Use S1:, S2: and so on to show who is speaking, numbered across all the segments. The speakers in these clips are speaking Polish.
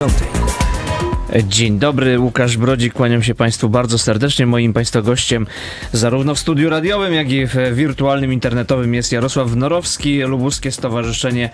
S1: Consulting. Dzień dobry, Łukasz Brodzik, kłaniam się Państwu bardzo serdecznie. Moim Państwa gościem zarówno w studiu radiowym, jak i w wirtualnym internetowym jest Jarosław Norowski, Lubuskie Stowarzyszenie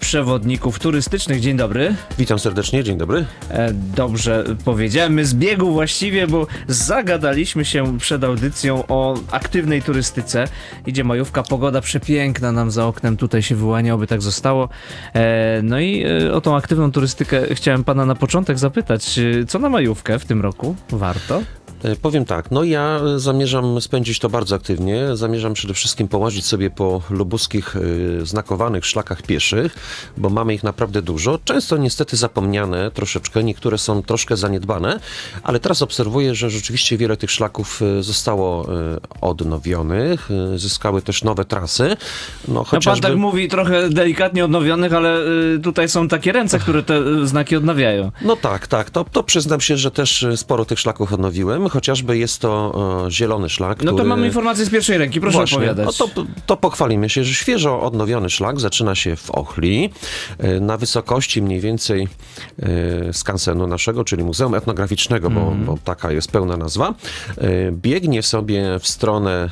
S1: Przewodników Turystycznych. Dzień dobry.
S2: Witam serdecznie, dzień dobry.
S1: E, Dobrze powiedziałem, my z biegu właściwie, bo zagadaliśmy się przed audycją o aktywnej turystyce. Idzie majówka, pogoda przepiękna nam za oknem, tutaj się wyłania, oby tak zostało. E, No i e, o tą aktywną turystykę chciałem pana na początek zapytać, e, co na majówkę w tym roku warto?
S2: E, Powiem tak, no ja zamierzam spędzić to bardzo aktywnie. Zamierzam przede wszystkim połazić sobie po lubuskich e, znakowanych szlakach pieszych, bo mamy ich naprawdę dużo. Często niestety zapomniane troszeczkę, niektóre są troszkę zaniedbane, ale teraz obserwuję, że rzeczywiście wiele tych szlaków e, zostało odnowionych, zyskały też nowe trasy. No
S1: No pan
S2: chociażby...
S1: tak mówi trochę delikatnie odnowionych, ale tutaj są takie ręce, które te znaki odnawiają.
S2: No tak, tak. To, to przyznam się, że też sporo tych szlaków odnowiłem. Chociażby jest to e, zielony szlak.
S1: No to
S2: który...
S1: mamy informacje z pierwszej ręki, proszę
S2: Właśnie.
S1: opowiadać.
S2: No to, to pochwalimy się, że świeżo odnowiony szlak zaczyna się w Ochli, e, na wysokości mniej więcej e, skansenu naszego, czyli Muzeum Etnograficznego, bo,
S1: Mhm.
S2: bo taka jest pełna nazwa. E, Biegnie sobie w stronę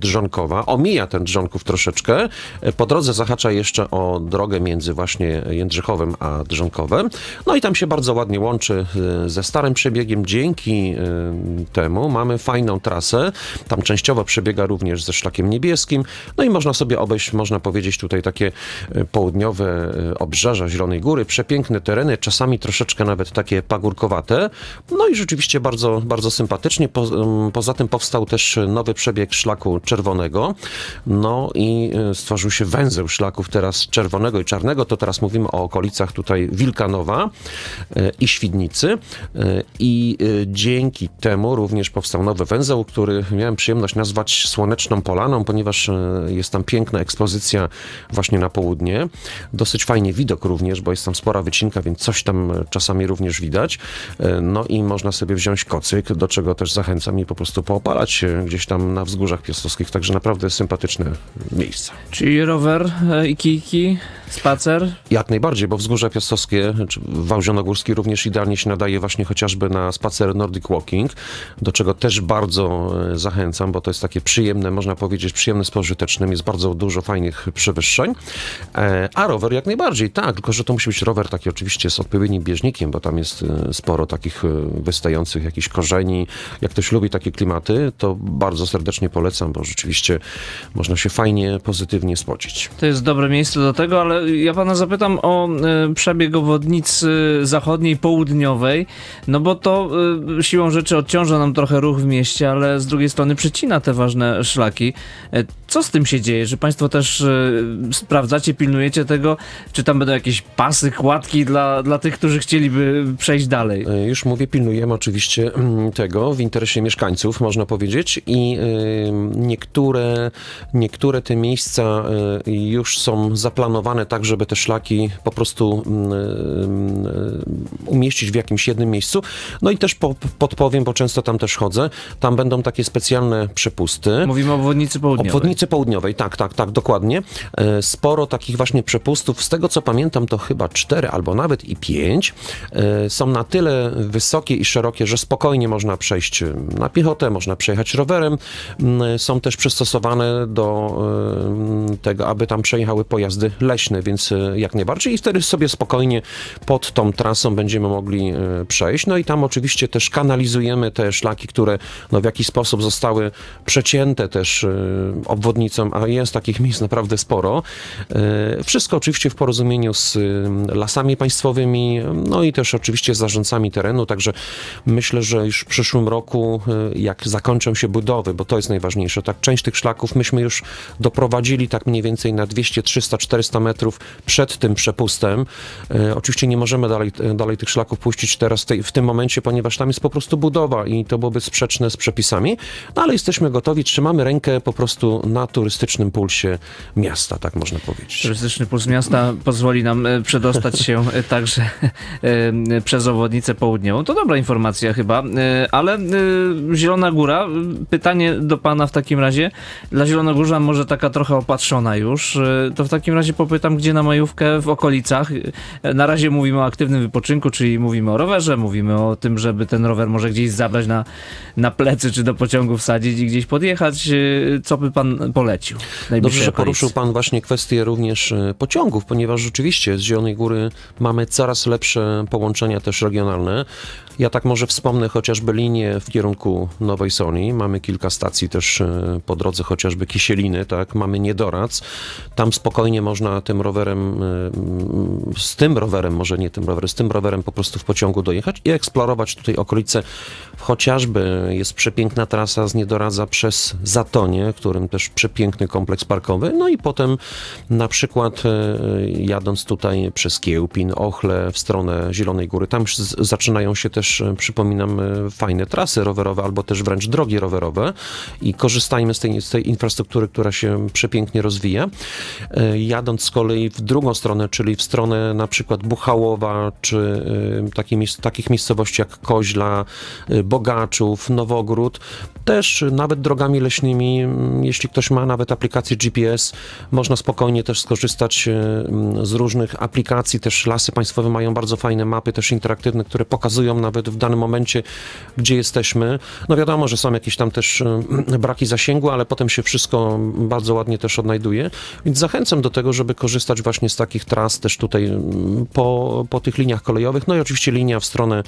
S2: Drzonkowa, omija ten Drzonków troszeczkę, e, po drodze zahacza jeszcze o drogę między właśnie Jędrzychowem a Drzonkowem, no i tam się bardzo ładnie łączy e, ze starym przebiegiem. Dzięki temu. Mamy fajną trasę, tam częściowo przebiega również ze szlakiem niebieskim, no i można sobie obejść, można powiedzieć tutaj takie e, południowe e, obrzeża Zielonej Góry, przepiękne tereny, czasami troszeczkę nawet takie pagórkowate, no i rzeczywiście bardzo, bardzo sympatycznie. Po, poza tym powstał też nowy przebieg szlaku czerwonego, no i e, stworzył się węzeł szlaków teraz czerwonego i czarnego, to teraz mówimy o okolicach tutaj Wilkanowa i Świdnicy i dzięki temu również powstał nowy węzeł, który miałem przyjemność nazwać Słoneczną Polaną, ponieważ e, jest tam piękna ekspozycja właśnie na południe. Dosyć fajnie widok również, bo jest tam spora wycinka, więc coś tam e, czasami również widać. E, No i można sobie wziąć kocyk, do czego też zachęcam i po prostu poopalać się gdzieś tam na wzgórzach piastowskich, także naprawdę sympatyczne miejsca.
S1: Czyli rower i kijki, spacer.
S2: Jak najbardziej, bo wzgórze piastowskie, czy również idealnie się nadaje właśnie chociażby na spacer Nordic Walking, do czego też bardzo e, zachęcam, bo to jest takie przyjemne, można powiedzieć, przyjemne z pożytecznym, jest bardzo dużo fajnych przewyższeń. E, A rower jak najbardziej, tak, tylko że to musi być rower taki oczywiście z odpowiednim bieżnikiem, bo tam jest e, sporo takich wystających jakichś korzeni. Jak ktoś lubi takie klimaty, to bardzo serdecznie polecam, bo rzeczywiście można się fajnie, pozytywnie spocić.
S1: To jest dobre miejsce do tego, ale ja pana zapytam o e, przebieg obwodnicy zachodniej, południowej, no bo to e, siłą rzeczy odciąża nam trochę ruch w mieście, ale z drugiej strony przycina te ważne szlaki. E, co z tym się dzieje? Że państwo też sprawdzacie, pilnujecie tego? Czy tam będą jakieś pasy, kładki dla, dla tych, którzy chcieliby przejść dalej?
S2: Już mówię, pilnujemy oczywiście mm, tego w interesie mieszkańców, można powiedzieć, i niektóre, niektóre te miejsca już są zaplanowane tak, żeby te szlaki po prostu mm, y, umieścić w jakimś jednym miejscu. No i też po, podpowiem, bo często tam też chodzę, tam będą takie specjalne przepusty.
S1: Mówimy o obwodnicy południowej.
S2: Obwodnicy południowej, tak, tak, tak, dokładnie. E, Sporo takich właśnie przepustów, z tego co pamiętam, to chyba cztery albo nawet i pięć. E, Są na tyle wysokie i szerokie, że spokojnie można przejść na piechotę, można przejechać rowerem. Mm, Są też przystosowane do e, tego, aby tam przejechały pojazdy leśne, więc e, jak najbardziej i wtedy sobie spokojnie pod tą trasą będziemy mogli e, przejść. No i tam oczywiście też kanalizujemy te szlaki, które no, w jakiś sposób zostały przecięte też e, obwodnicą, a jest takich miejsc naprawdę sporo. Wszystko oczywiście w porozumieniu z lasami państwowymi, no i też oczywiście z zarządcami terenu, także myślę, że już w przyszłym roku, jak zakończą się budowy, bo to jest najważniejsze, tak część tych szlaków myśmy już doprowadzili tak mniej więcej na 200, 300, 400 metrów przed tym przepustem. E, Oczywiście nie możemy dalej, dalej tych szlaków puścić teraz w tym momencie, ponieważ tam jest po prostu budowa i to byłoby sprzeczne z przepisami, no ale jesteśmy gotowi, trzymamy rękę po prostu na turystycznym pulsie miasta, tak można powiedzieć.
S1: Turystyczny puls miasta pozwoli nam e, przedostać się e, także e, przez obwodnicę południową. To dobra informacja chyba, e, ale e, Zielona Góra, e, pytanie do pana w takim razie. Dla Zielonogórza może taka trochę opatrzona już, e, to w takim razie popytam, gdzie na majówkę w okolicach. Na razie mówimy o aktywnym wypoczynku, czyli mówimy o rowerze, mówimy o tym, żeby ten rower może gdzieś zabrać na, na plecy, czy do pociągu wsadzić i gdzieś podjechać. Co by pan polecił?
S2: Dobrze, że poruszył Pan właśnie kwestię również e, pociągów, ponieważ rzeczywiście z Zielonej Góry mamy coraz lepsze połączenia też regionalne. Ja tak może wspomnę chociażby linię w kierunku Nowej Soli. Mamy kilka stacji też e, po drodze, chociażby Kisieliny, tak? Mamy Niedorac. Tam spokojnie można tym rowerem, e, z tym rowerem, może nie tym rowerem, z tym rowerem po prostu w pociągu dojechać i eksplorować tutaj okolice. Chociażby jest przepiękna trasa z Niedoradza przez Zatonie, którym też przepiękny kompleks parkowy. No i potem na przykład e, jadąc tutaj przez Kiełpin, Ochle w stronę Zielonej Góry, tam zaczynają się też, e, przypominam, fajne trasy rowerowe albo też wręcz drogi rowerowe i korzystajmy z tej, z tej infrastruktury, która się przepięknie rozwija. Jadąc z kolei w drugą stronę, czyli w stronę na przykład Buchałowa, czy miejsc- takich miejscowości jak Koźla, e, Bogaczów, Nowogród, też nawet drogami leśnymi, jeśli ktoś ma nawet aplikację GPS, można spokojnie też skorzystać mm, z różnych aplikacji. Też lasy państwowe mają bardzo fajne mapy, też interaktywne, które pokazują nawet w danym momencie, gdzie jesteśmy. No wiadomo, że są jakieś tam też braki zasięgu, ale potem się wszystko bardzo ładnie też odnajduje. Więc zachęcam do tego, żeby korzystać właśnie z takich tras też tutaj mm, po, po tych liniach kolejowych. No i oczywiście linia w stronę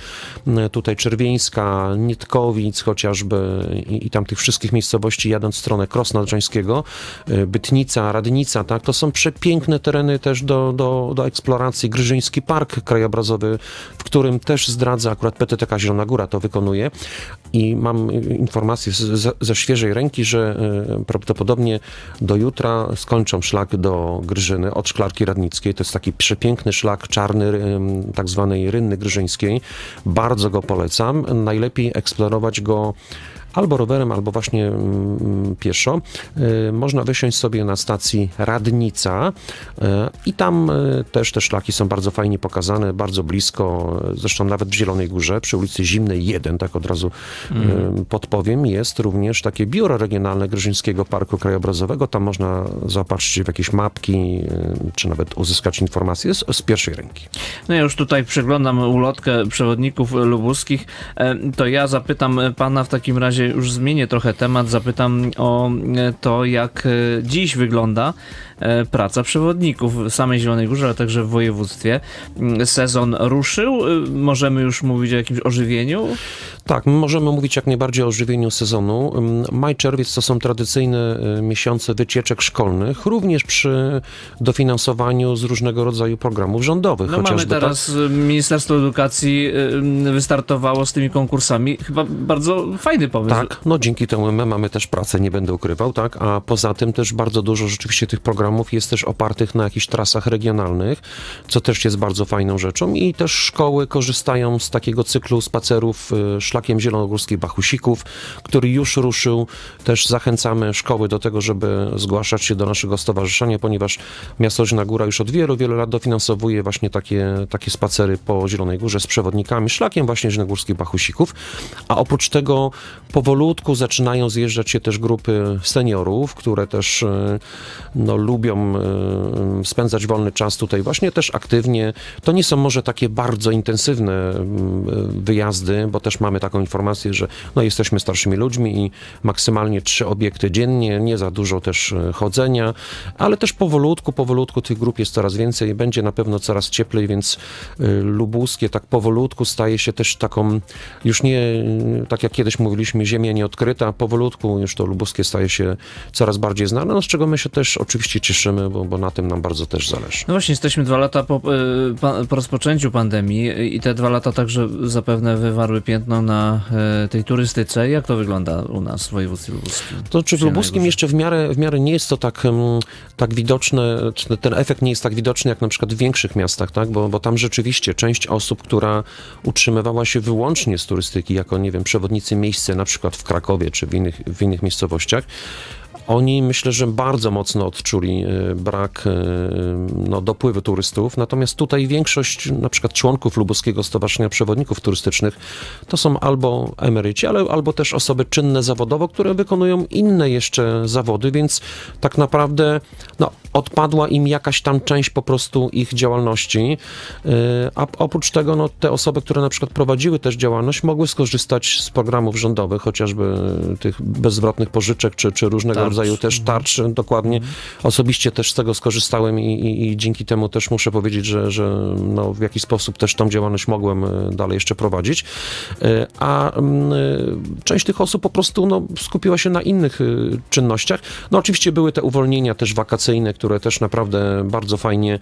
S2: mm, tutaj Czerwieńska, Nitkowic chociażby i, i tam tych wszystkich miejscowości jadąc w stronę Krosna Odrzańskiego, y, Bytnica, Radnica, tak, to są przepiękne tereny też do, do, do eksploracji. Gryżyński Park Krajobrazowy, w którym też zdradza akurat PTTK Zielona Góra to wykonuje i mam informację z, z, ze świeżej ręki, że y, prawdopodobnie do jutra skończą szlak do Grzyny od Szklarki Radnickiej. To jest taki przepiękny szlak czarny, tak zwanej Rynny Grzyńskiej. Bardzo go polecam. Najlepiej eksplorować go albo rowerem, albo właśnie mm, pieszo. Y, Można wysiąść sobie na stacji Radnica y, i tam y, też te szlaki są bardzo fajnie pokazane, bardzo blisko, zresztą nawet w Zielonej Górze, przy ulicy Zimnej 1, tak od razu y, podpowiem, jest również takie biuro regionalne Grzyńskiego Parku Krajobrazowego. Tam można zaopatrzyć się w jakieś mapki, czy nawet uzyskać informacje z, z pierwszej ręki.
S1: No ja już tutaj przeglądam ulotkę przewodników lubuskich, E, to ja zapytam pana w takim razie, już zmienię trochę temat, zapytam o e, to, jak e, dziś wygląda e, praca przewodników w samej Zielonej Górze, ale także w województwie. Mm, Sezon ruszył, możemy już mówić o jakimś ożywieniu?
S2: Tak, my możemy mówić jak najbardziej o żywieniu sezonu. Ym, Maj, czerwiec to są tradycyjne miesiące wycieczek szkolnych, również przy dofinansowaniu z różnego rodzaju programów rządowych.
S1: No mamy
S2: chociażby, tak?
S1: teraz, e, Ministerstwo Edukacji wystartowało z tymi konkursami, chyba bardzo fajny pomysł.
S2: Tak, no dzięki temu my mamy też pracę, nie będę ukrywał, tak, a poza tym też bardzo dużo rzeczywiście tych programów jest też opartych na jakichś trasach regionalnych, co też jest bardzo fajną rzeczą. I też szkoły korzystają z takiego cyklu spacerów y, szlakiem zielonogórskich Bachusików, który już ruszył. Też zachęcamy szkoły do tego, żeby zgłaszać się do naszego stowarzyszenia, ponieważ miasto Zielona Góra już od wielu, wielu lat dofinansowuje właśnie takie, takie spacery po Zielonej Górze z przewodnikami, szlakiem właśnie zielonogórskich Bachusików, a oprócz tego powolutku zaczynają zjeżdżać się też grupy seniorów, które też e, no, lubią e, spędzać wolny czas tutaj właśnie też aktywnie. To nie są może takie bardzo intensywne mm, wyjazdy, bo też mamy taką informację, że no, jesteśmy starszymi ludźmi i maksymalnie trzy obiekty dziennie, nie za dużo też e, chodzenia, ale też powolutku, powolutku tych grup jest coraz więcej, będzie na pewno coraz cieplej, więc lubuskie tak powolutku staje się też taką, już nie tak jak kiedyś mówiliśmy, ziemia nieodkryta. Powolutku już to lubuskie staje się coraz bardziej znane, no z czego my się też oczywiście cieszymy, bo, bo na tym nam bardzo też zależy.
S1: No właśnie, jesteśmy dwa lata po, pa, po rozpoczęciu pandemii i te dwa lata także zapewne wywarły piętno na y, tej turystyce. Jak to wygląda u nas w województwie lubuskim?
S2: To czy w Lubuskim jeszcze w miarę, w miarę nie jest to tak, em, tak widoczne, ten efekt nie jest tak widoczny jak na przykład w większych miastach, tak? bo, bo tam rzeczywiście część osób, która utrzymywała się wyłącznie z turystyki, jako, nie wiem, przewodnicy miejsce, na przykład w Krakowie czy w innych, w innych miejscowościach, oni myślę, że bardzo mocno odczuli e, brak e, no, dopływu turystów, natomiast tutaj większość na przykład członków Lubuskiego Stowarzyszenia Przewodników Turystycznych to są albo emeryci, ale albo też osoby czynne zawodowo, które wykonują inne jeszcze zawody, więc tak naprawdę no, odpadła im jakaś tam część po prostu ich działalności, E, a oprócz tego no, te osoby, które na przykład prowadziły też działalność, mogły skorzystać z programów rządowych, chociażby tych bezzwrotnych pożyczek, czy, czy różnego
S1: Tarcz.
S2: rodzaju też tarcz, dokładnie. Osobiście też z tego skorzystałem i, i, i dzięki temu też muszę powiedzieć, że, że no, w jakiś sposób też tą działalność mogłem e, dalej jeszcze prowadzić. E, A mm, e, część tych osób po prostu no, skupiła się na innych czynnościach. No oczywiście były te uwolnienia też wakacyjne, które też naprawdę bardzo fajnie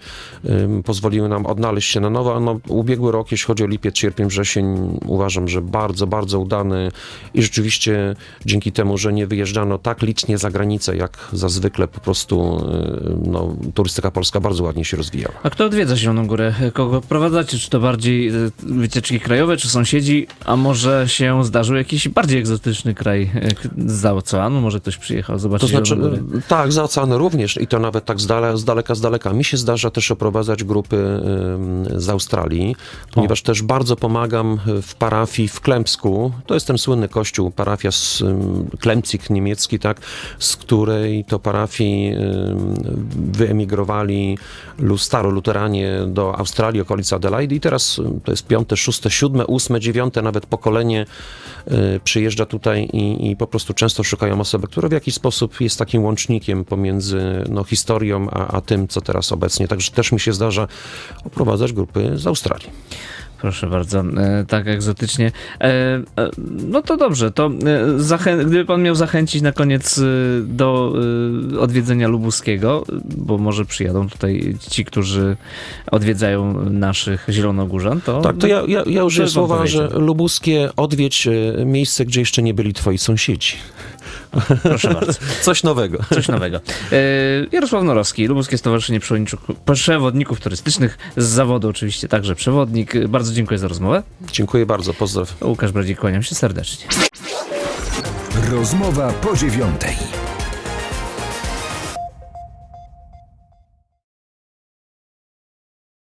S2: pozwoliły nam odnaleźć się na nowo. No, ubiegły rok, jeśli chodzi o lipiec, sierpień, wrzesień, uważam, że bardzo, bardzo udany i rzeczywiście dzięki temu, że nie wyjeżdżano tak licznie za granicę, jak zazwykle po prostu e, no, turystyka polska bardzo ładnie się rozwijała.
S1: A kto odwiedza Zieloną Górę? Kogo prowadzacie? Czy to bardziej y, wycieczki krajowe, czy sąsiedzi? A może się zdarzył jakiś bardziej egzotyczny kraj y, z oceanu? Może ktoś przyjechał
S2: To
S1: zobaczyć
S2: znaczy,
S1: Górę?
S2: e, tak, za oceany również i to nawet tak z, dale, z daleka, z daleka. Mi się zdarza też oprowadzać grupy z Australii, ponieważ też bardzo pomagam w parafii w Klempsku. To jest ten słynny kościół, parafia z Klemcik niemiecki, tak, z której to parafii em, wyemigrowali lu, staroluteranie do Australii, okolic Adelaide i teraz to jest piąte, szóste, siódme, ósme, dziewiąte nawet pokolenie y, przyjeżdża tutaj i, i po prostu często szukają osoby, która w jakiś sposób jest takim łącznikiem pomiędzy no, historią, a, a tym, co teraz obecnie. Także też mi się zdarza oprowadzać grupy z Australii.
S1: Proszę bardzo, e, tak egzotycznie. E, e, no to dobrze, to zachę- gdyby pan miał zachęcić na koniec do odwiedzenia Lubuskiego, bo może przyjadą tutaj ci, którzy odwiedzają naszych zielonogórzan, to...
S2: Tak, to ja, ja, ja użyję słowa, że lubuskie odwiedź miejsce, gdzie jeszcze nie byli twoi sąsiedzi.
S1: Proszę bardzo.
S2: Coś nowego.
S1: Coś nowego. E, Jarosław Norowski, Lubuskie Stowarzyszenie Przewodników Turystycznych, z zawodu oczywiście także przewodnik. Bardzo dziękuję za rozmowę.
S2: Dziękuję bardzo, pozdrawiam.
S1: Łukasz Bradzik, kłaniam się serdecznie.
S3: Rozmowa po dziewiątej.